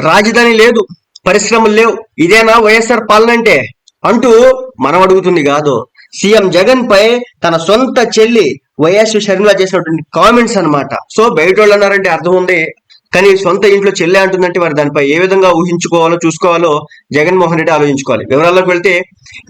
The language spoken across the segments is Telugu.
రాజధాని లేదు పరిశ్రమలు లేవు. ఇదేనా వైఎస్ఆర్ పాలన అంటే? అంటూ మనం అడుగుతుంది కాదు. సీఎం జగన్ పై తన సొంత చెల్లి వైఎస్ షర్మిల చేసినటువంటి కామెంట్స్ అన్నమాట. సో బయట వాళ్ళు అన్నారంటే అర్థం ఉంది. కానీ సొంత ఇంట్లో చెల్లె అంటుందంటే మరి దానిపై ఏ విధంగా ఊహించుకోవాలో చూసుకోవాలో జగన్మోహన్ రెడ్డి ఆలోచించుకోవాలి. వివరాల్లోకి వెళ్తే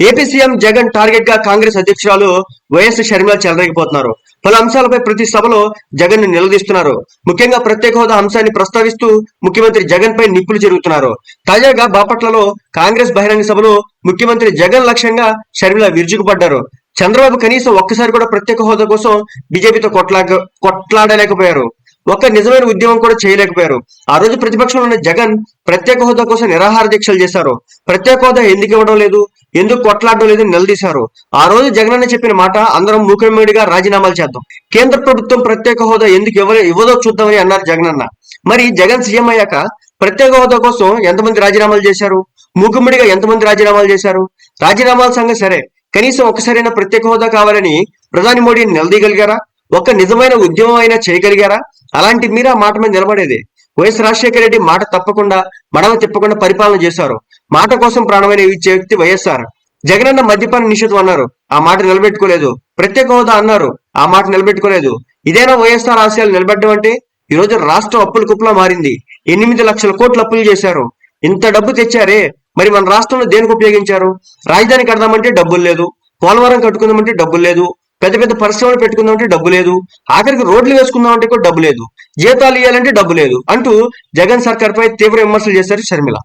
ఏపీ సీఎం జగన్ టార్గెట్గా కాంగ్రెస్ అధ్యక్షురాలు వైఎస్ షర్మిల చెలరేగిపోతున్నారు. పలు అంశాలపై ప్రతి సభలో జగన్ను నిలదీస్తున్నారు. ముఖ్యంగా ప్రత్యేక హోదా అంశాన్ని ప్రస్తావిస్తూ ముఖ్యమంత్రి జగన్ పై నిప్పులు జరుగుతున్నారు. తాజాగా బాపట్లలో కాంగ్రెస్ బహిరంగ సభలో ముఖ్యమంత్రి జగన్ లక్ష్యంగా షర్మిల విరుచుకుపడ్డారు. చంద్రబాబు కనీసం ఒక్కసారి కూడా ప్రత్యేక హోదా కోసం బీజేపీతో కొట్లా కొట్లాడలేకపోయారు. ఒక్క నిజమైన ఉద్యమం కూడా చేయలేకపోయారు. ఆ రోజు ప్రతిపక్షంలో ఉన్న జగన్ ప్రత్యేక హోదా కోసం నిరాహార దీక్షలు చేశారు. ప్రత్యేక హోదా ఎందుకు ఇవ్వడం లేదు? ఎందుకు కొట్లాడడం లేదు అని నిలదీశారు? ఆ రోజు జగన్ అన్న చెప్పిన మాట అందరం మూకుమ్మడిగా రాజీనామాలు చేద్దాం. కేంద్ర ప్రభుత్వం ప్రత్యేక హోదా ఎందుకు ఇవ్వ ఇవ్వదో చూద్దామని అన్నారు జగన్ అన్న. మరి జగన్ సీఎం అయ్యాక ప్రత్యేక హోదా కోసం ఎంతమంది రాజీనామాలు చేశారు? మూకుమ్మడిగా ఎంతమంది రాజీనామాలు చేశారు? రాజీనామాల సంగతి సరే. కనీసం ఒకసారైనా ప్రత్యేక హోదా కావాలని ప్రధాని మోడీని నిలదీయగలిగారా? ఒక నిజమైన ఉద్యమం అయినా చేయగలిగారా? అలాంటి మీరు ఆ మాట మీద నిలబడేది. వైఎస్ రాజశేఖర రెడ్డి మాట తప్పకుండా మడమ తిప్పకుండా పరిపాలన చేశారు. మాట కోసం ప్రాణమైన ఇచ్చే వ్యక్తి వైఎస్ఆర్. జగనన్న మద్యపాన నిషేధం అన్నారు. ఆ మాట నిలబెట్టుకోలేదు. ప్రత్యేక హోదా అన్నారు. ఆ మాట నిలబెట్టుకోలేదు. ఇదేనా వైఎస్ఆర్ ఆశయాలు నిలబెట్టడం అంటే? ఈ రోజు రాష్ట్రం అప్పుల కుప్పలా మారింది. ఎనిమిది లక్షల కోట్లు అప్పులు చేశారు. ఇంత డబ్బు తెచ్చారే. మరి మన రాష్ట్రంలో దేనికి ఉపయోగించారు? రాజధాని కడదామంటే డబ్బులు లేదు. పోలవరం కట్టుకుందామంటే డబ్బులు లేదు. పెద్ద పెద్ద పరిశ్రమలు పెట్టుకుందామంటే డబ్బు లేదు. ఆఖరికి రోడ్లు వేసుకుందామంటే కూడా డబ్బు లేదు. జీతాలు ఇవ్వాలంటే డబ్బు లేదు అంటూ జగన్ సర్కార్ పై తీవ్ర విమర్శలు చేశారు షర్మిల.